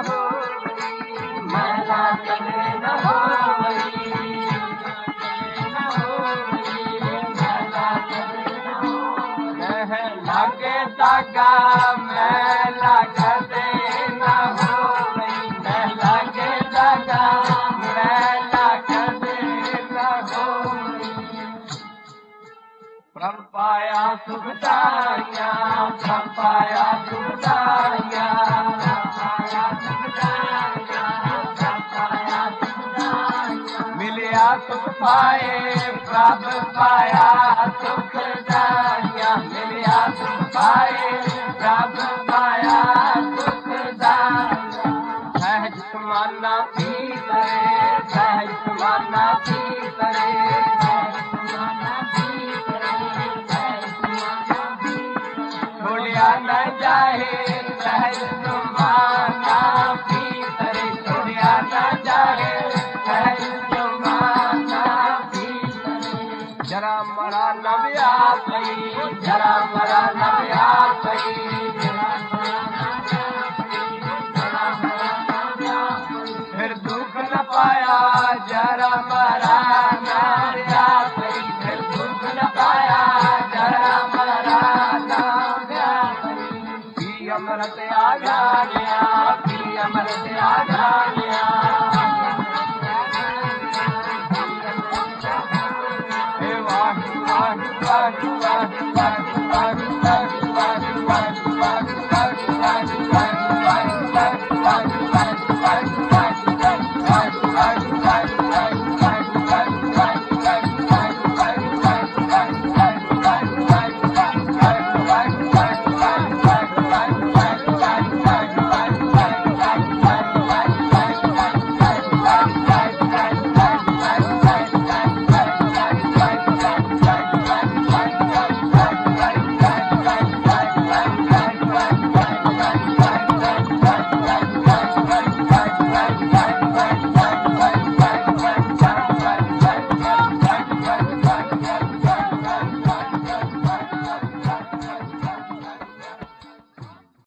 ਹੋਵਈ ਮਹਿਲਾ ਕਦੇ ਨ ਹੋਵਈ ਨ ਕਦੇ ਨ ਹੋਵਈ ਕਹਿ ਲਾਗੇ ਦਾਗਾ ਮਹਿਲਾ ਕਦੇ ਨ ਹੋਵਈ ਮੈਂ ਲਾਗੇ ਦਾਗਾ ਮਹਿਲਾ ਕਦੇ ਨ ਹੋਵਈ ਪ੍ਰਭ ਪਾਇਆ ਸੁਖ ਦਾਈਆਂ ਪ੍ਰਭ ਪਾਇਆ ਸੁਖ ਦਾਈਆਂ ਸੁਖ ਪਾਏ ਪ੍ਰਭ ਪਾਇਆ ਸੁਖ ਦਾਈਆਂ ਮਿਲਿਆ ਸੁਖ ਪਾਏ ਪ੍ਰਭ ਪਾਇਆ ਸੁਖ ਦਾਈਆਂ ਸਹਿਜ ਸਮਾਨਾ ਪੀ ਕਰੇ ਸਹਿਜ ਸਮਾਨਾ ਪੀ ਕਰੇ ਸਹਿਜ ਪੀ ਕਰੇ ਨਾ ਜਾਏ ਸਹਿਜ ਸਮਾਨਾ अमृ ते